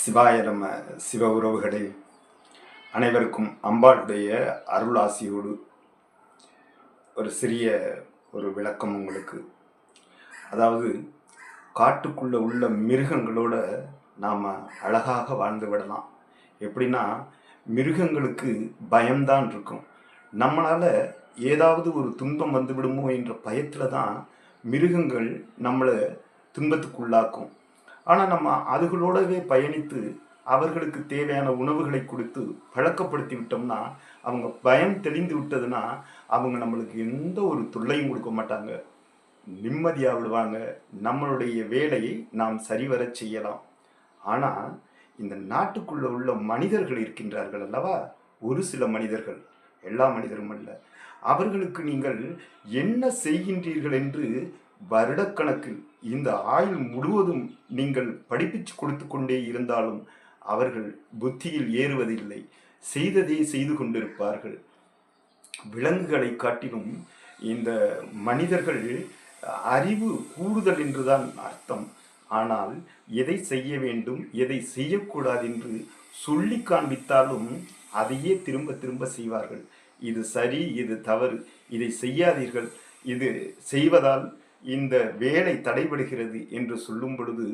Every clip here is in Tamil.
சிவாய நம்ம சிவ உறவுகளே. அனைவருக்கும் அம்பாளுடைய அருளாசியோடு ஒரு சிறிய ஒரு விளக்கம் உங்களுக்கு. அதாவது காட்டுக்குள்ளே உள்ள மிருகங்களோட நாம் அழகாக வாழ்ந்து விடலாம். எப்படின்னா மிருகங்களுக்கு பயம்தான் இருக்கும். நம்மளால் ஏதாவது ஒரு துன்பம் வந்து விடுமோ என்ற பயத்தில் தான் மிருகங்கள் நம்மளை துன்பத்துக்குள்ளாக்கும். ஆனால் நம்ம அதுகளோடவே பயணித்து அவர்களுக்கு தேவையான உணவுகளை கொடுத்து பழக்கப்படுத்தி விட்டோம்னா அவங்க பயம் தெளிந்து விட்டதுன்னா அவங்க நம்மளுக்கு எந்த ஒரு தொல்லையும் கொடுக்க மாட்டாங்க. நிம்மதியாக விடுவாங்க. நம்மளுடைய வேலையை நாம் சரிவர செய்யலாம். ஆனால் இந்த நாட்டுக்குள்ளே உள்ள மனிதர்கள் இருக்கின்றார்கள் அல்லவா? ஒரு சில மனிதர்கள். எல்லா மனிதரும் அல்ல. அவர்களுக்கு நீங்கள் என்ன செய்கின்றீர்கள் என்று வருடக்கணக்கில் இந்த ஆயுள் முழுவதும் நீங்கள் படிப்பிச்சு கொடுத்து கொண்டே இருந்தாலும் அவர்கள் புத்தியில் ஏறுவதில்லை. செய்ததே செய்து கொண்டிருப்பார்கள். விலங்குகளை காட்டிலும் இந்த மனிதர்கள் அறிவு கூடுதல் என்றுதான் அர்த்தம். ஆனால் எதை செய்ய வேண்டும் எதை செய்யக்கூடாது என்று சொல்லி காண்பித்தாலும் அதையே திரும்ப திரும்ப செய்வார்கள். இது சரி இது தவறு இதை செய்யாதீர்கள். இது செய்வதால் இந்த வேலை தடைபடுகிறது என்று சொல்லும் பொழுது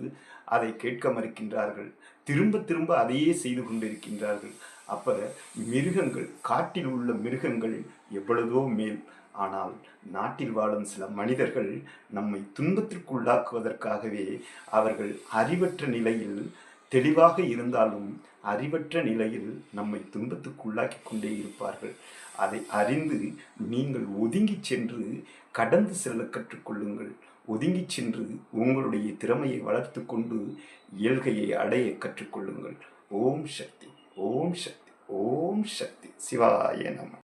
அதை கேட்க மறுக்கின்றார்கள். திரும்ப திரும்ப அதையே செய்து கொண்டிருக்கின்றார்கள். அப்ப மிருகங்கள் காட்டில் உள்ள மிருகங்கள் எவ்வளவோ மேல். ஆனால் நாட்டில் வாழும் சில மனிதர்கள் நம்மை துன்பத்திற்குள்ளாக்குவதற்காகவே அவர்கள் அறிவற்ற நிலையில் தெளிவாக இருந்தாலும் அறிவற்ற நிலையில் நம்மை துன்பத்துக்குள்ளாக்கி கொண்டே இருப்பார்கள். அதை அறிந்து நீங்கள் ஒதுங்கி சென்று கடந்து செல்ல கற்றுக்கொள்ளுங்கள். ஒதுங்கி சென்று உங்களுடைய திறமையை வளர்த்து கொண்டு இயல்கையை அடைய கற்றுக்கொள்ளுங்கள். ஓம் சக்தி ஓம் சக்தி ஓம் சக்தி. சிவாய நம.